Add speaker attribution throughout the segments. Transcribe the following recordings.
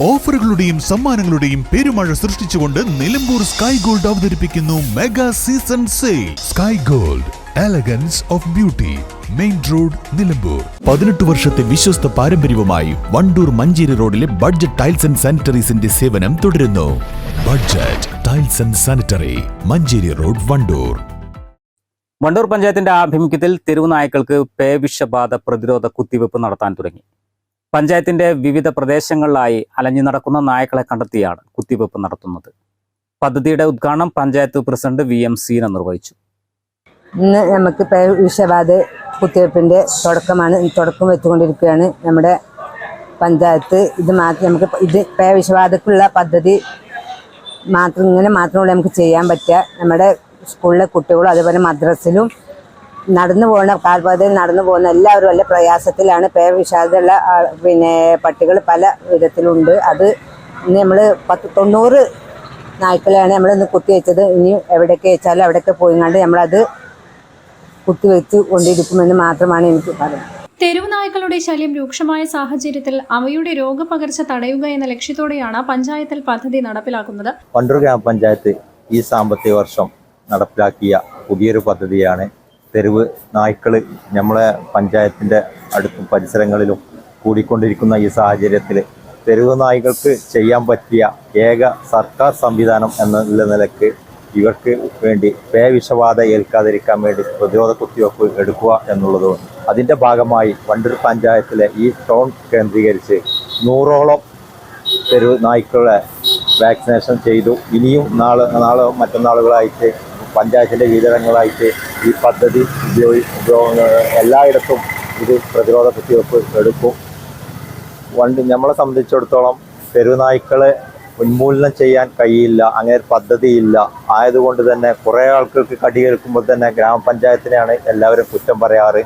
Speaker 1: ഓഫറുകളുടെയും സമ്മാനങ്ങളുടെയും പെരുമഴ സൃഷ്ടിച്ചുകൊണ്ട് നിലമ്പൂർ സ്കൈ ഗോൾഡ് അവതരിപ്പിക്കുന്നു mega season sale. Sky gold elegance of beauty main road Nilambur. പതിനെട്ട് വർഷത്തെ വിശ്വസ്ത പാരമ്പര്യവുമായി വണ്ടൂർ മഞ്ചേരി റോഡിലെ ബഡ്ജറ്റ് ടൈൽസ് ആൻഡ് സാനിറ്ററീസിന്റെ സേവനം തുടരുന്നു. Budget tiles and sanitary Manjeri road Wandoor.
Speaker 2: Wandoor പഞ്ചായത്തിന്റെ ആഭിമുഖ്യത്തിൽ തെരുവുനായ്ക്കൾക്ക് പേവിഷബാധ പ്രതിരോധ കുത്തിവെപ്പ് നടത്താൻ തുടങ്ങി. പഞ്ചായത്തിന്റെ വിവിധ പ്രദേശങ്ങളിലായി അലഞ്ഞു നടക്കുന്ന നായ്ക്കളെ കണ്ടെത്തിയാണ് കുത്തിവെപ്പ് നടത്തുന്നത്. പദ്ധതിയുടെ ഉദ്ഘാടനം panchayat president V M Seena നിർവഹിച്ചു.
Speaker 3: ഇന്ന് നമുക്ക് വിഷബാധ കുത്തിവെപ്പിന്റെ തുടക്കമാണ്. തുടക്കം വെച്ചുകൊണ്ടിരിക്കുകയാണ് നമ്മുടെ പഞ്ചായത്ത്. ഇത് മാത്രം നമുക്ക് ഇത് പേ വിഷബാധക്കുള്ള പദ്ധതി മാത്രം ഇങ്ങനെ മാത്രമേ നമുക്ക് ചെയ്യാൻ പറ്റുക. നമ്മുടെ സ്കൂളിലെ കുട്ടികളും അതുപോലെ മദ്രസിലും നടന്നു പോകുന്ന കാൽപാതയിൽ നടന്നു പോകുന്ന എല്ലാവരും വല്ല പ്രയാസത്തിലാണ്. പേ വിഷാദമുള്ള പിന്നെ പട്ടികൾ പല വിധത്തിലുണ്ട്. അത് ഇനി നമ്മൾ പത്ത് തൊണ്ണൂറ് നായ്ക്കളെയാണ് നമ്മൾ ഇന്ന് കുത്തി വെച്ചത്. ഇനി എവിടെയൊക്കെ വെച്ചാലും അവിടെയൊക്കെ പോയിങ്ങാണ്ട് നമ്മളത് കുത്തിവെച്ച് കൊണ്ടിരിക്കുമെന്ന് മാത്രമാണ് എനിക്ക് പറയുന്നത്
Speaker 4: തെരുവ് നായ്ക്കളുടെ ശല്യം രൂക്ഷമായ സാഹചര്യത്തിൽ അവയുടെ രോഗപകർച്ച തടയുക എന്ന ലക്ഷ്യത്തോടെയാണ് പഞ്ചായത്തിൽ പദ്ധതി നടപ്പിലാക്കുന്നത്.
Speaker 5: വണ്ടൂർ ഗ്രാമപഞ്ചായത്ത് ഈ സാമ്പത്തിക വർഷം നടപ്പിലാക്കിയ പുതിയൊരു പദ്ധതിയാണ് തെരുവ് നായ്ക്കൾ നമ്മളെ പഞ്ചായത്തിന്റെ അടുത്തും പരിസരങ്ങളിലും കൂടിക്കൊണ്ടിരിക്കുന്ന ഈ സാഹചര്യത്തിൽ തെരുവ് നായ്ക്കൾക്ക് ചെയ്യാൻ പറ്റിയ ഏക സർക്കാർ സംവിധാനം എന്നുള്ള നിലയ്ക്ക് ഇവർക്ക് വേണ്ടി പേ വിഷബാധ ഏൽക്കാതിരിക്കാൻ വേണ്ടി പ്രതിരോധ കുത്തിവയ്പ്പ് എടുക്കുക എന്നുള്ളതും അതിന്റെ ഭാഗമായി വണ്ടൂർ പഞ്ചായത്തിലെ ഈ ടൗൺ കേന്ദ്രീകരിച്ച് നൂറോളം തെരുവ് നായ്ക്കളെ വാക്സിനേഷൻ ചെയ്തു. ഇനിയും നാളെ നാളെ മറ്റന്നാളുകളായിട്ട് പഞ്ചായത്തിന്റെ വിതരണങ്ങളായിട്ട് ഈ പദ്ധതി ഉപയോഗി ഉപയോഗ എല്ലായിടത്തും ഇത് പ്രതിരോധ കുത്തിവയ്പ്പ് എടുക്കും. വണ്ടി നമ്മളെ സംബന്ധിച്ചിടത്തോളം തെരുവുനായ്ക്കളെ ഉന്മൂലനം ചെയ്യാൻ കഴിയില്ല അങ്ങനെ പദ്ധതിയില്ല. ആയതുകൊണ്ട് തന്നെ കുറേ ആൾക്കാർക്ക് കടിയേൽക്കുമ്പോൾ തന്നെ ഗ്രാമപഞ്ചായത്തിനെയാണ് എല്ലാവരും കുറ്റം പറയാറ്.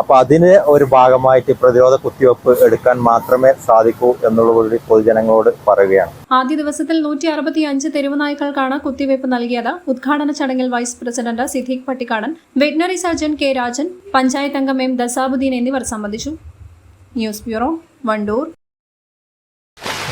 Speaker 5: അപ്പോൾ അതിന് ഒരു ഭാഗമായിട്ട് പ്രതിരോധ കുത്തിവയ്പ്പ് എടുക്കാൻ മാത്രമേ സാധിക്കൂ എന്നുള്ളത് പൊതുജനങ്ങളോട് പറയുകയാണ്.
Speaker 4: ആദ്യ ദിവസത്തിൽ നൂറ്റി അറുപത്തി അഞ്ച് തെരുവ് നായ്ക്കൾക്കാണ് നൽകിയത്. ഉദ്ഘാടന ചടങ്ങിൽ vice president Siddique Pattikkadan veterinary surgeon K Rajan panchayat അംഗം എം ദസാബുദ്ദീൻ എന്നിവർ സംബന്ധിച്ചു. News bureau Wandoor.